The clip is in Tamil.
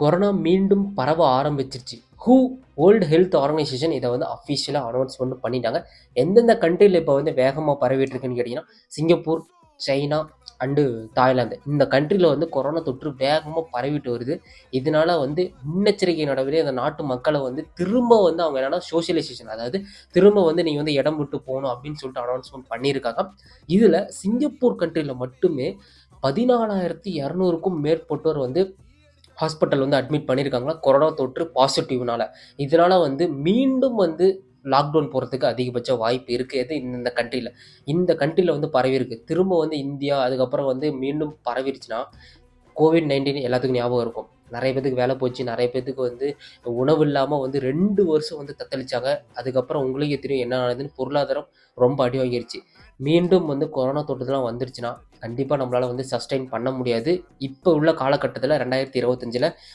கொரோனா மீண்டும் பரவ ஆரம்பிச்சிருச்சு. ஹூ வேர்ல்டு ஹெல்த் ஆர்கனைசேஷன் இதை வந்து அஃபிஷியலாக அனௌன்ஸ்மெண்ட் பண்ணிட்டாங்க. எந்தெந்த கண்ட்ரியில் இப்போ வந்து வேகமாக பரவிட்டு இருக்குன்னு கேட்டிங்கன்னா சிங்கப்பூர் சைனா அண்டு தாய்லாந்து. இந்த கண்ட்ரியில் வந்து கொரோனா தொற்று வேகமாக பரவிட்டு வருது. இதனால வந்து முன்னெச்சரிக்கை நடவடிக்கை அந்த நாட்டு மக்களை வந்து திரும்ப வந்து அவங்க என்னன்னா சோஷியலைசேஷன் அதாவது திரும்ப வந்து நீங்கள் வந்து இடம் விட்டு போகணும் அப்படின்னு சொல்லிட்டு அனௌன்ஸ்மெண்ட் பண்ணியிருக்காங்க. இதில் சிங்கப்பூர் கண்ட்ரியில் மட்டுமே பதினாலாயிரத்தி இரநூறுக்கும் மேற்பட்டோர் வந்து ஹாஸ்பிட்டல் வந்து அட்மிட் பண்ணியிருக்காங்களா கொரோனா தொற்று பாசிட்டிவ்னால இதனால் வந்து மீண்டும் வந்து லாக்டவுன் போகிறதுக்கு அதிகபட்ச வாய்ப்பு இருக்குது எது இந்த கண்ட்ரியில் இந்த கண்ட்ரியில் வந்து பரவி இருக்குது திரும்ப வந்து இந்தியா அதுக்கப்புறம் வந்து மீண்டும் பரவிருச்சுன்னா கோவிட் நைன்டீன் எல்லாத்துக்கும் ஞாபகம் இருக்கும். நிறைய பேத்துக்கு வேலை போச்சு நிறைய பேத்துக்கு வந்து உணவு இல்லாமல் வந்து ரெண்டு வருஷம் வந்து தத்தளிச்சாங்க. அதுக்கப்புறம் உங்களுக்கே தெரியும் என்ன ஆனதுன்னு பொருளாதாரம் ரொம்ப அடி வாங்கிருச்சு. மீண்டும் வந்து கொரோனா தொற்றுலாம் வந்துருச்சுன்னா கண்டிப்பாக நம்மளால் வந்து சஸ்டைன் பண்ண முடியாது. இப்போ உள்ள காலகட்டத்தில் ரெண்டாயிரத்தி இருபத்தஞ்சில்